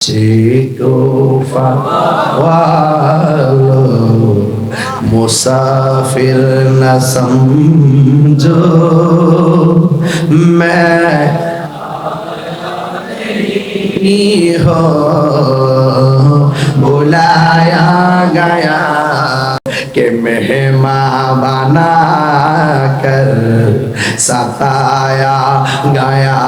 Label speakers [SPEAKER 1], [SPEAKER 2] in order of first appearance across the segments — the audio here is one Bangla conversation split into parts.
[SPEAKER 1] চিতুফা ওয়ালো মুসাফির না সমঝো মে হো বুলায়া গয়া কে মেহমা বানা কর সতায়া গয়া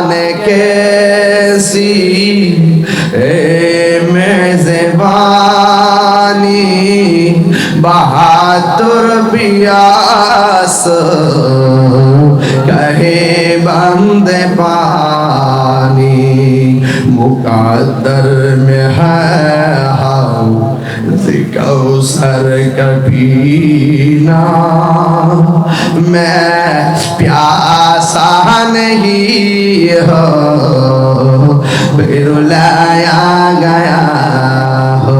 [SPEAKER 1] जाने कैसी? ए मेजबानी बहादुर पियास कहे, बंदे पानी मुकद्दर में है। कौसर कभी ना। मैं नहीं हो बिरुलाया गया हो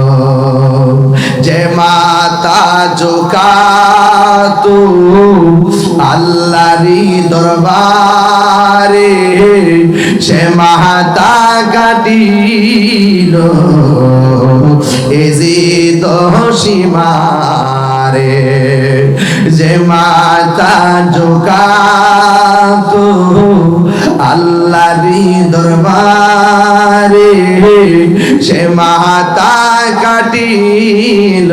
[SPEAKER 1] जय माता झुका तू আল্লাহরি দরবারে সে মাতা কাটিল এজি দোষিমারে যে মাতা জোকাত আল্লাহরি দরবারে সে মাতা কাটিল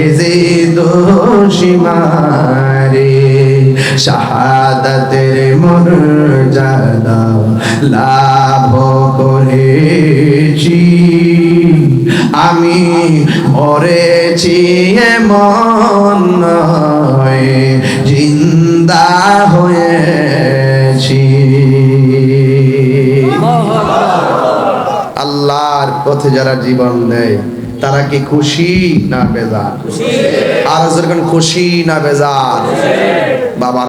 [SPEAKER 1] এজে দোষিমারে শাহাদাতের মর্যাদা লাভ করেছি। আমি মরেছি এমন নয়। আল্লাহর পথে যারা জীবন দেয় তারা কি খুশি না বেজার? আর খুশি না বেজার? বাবা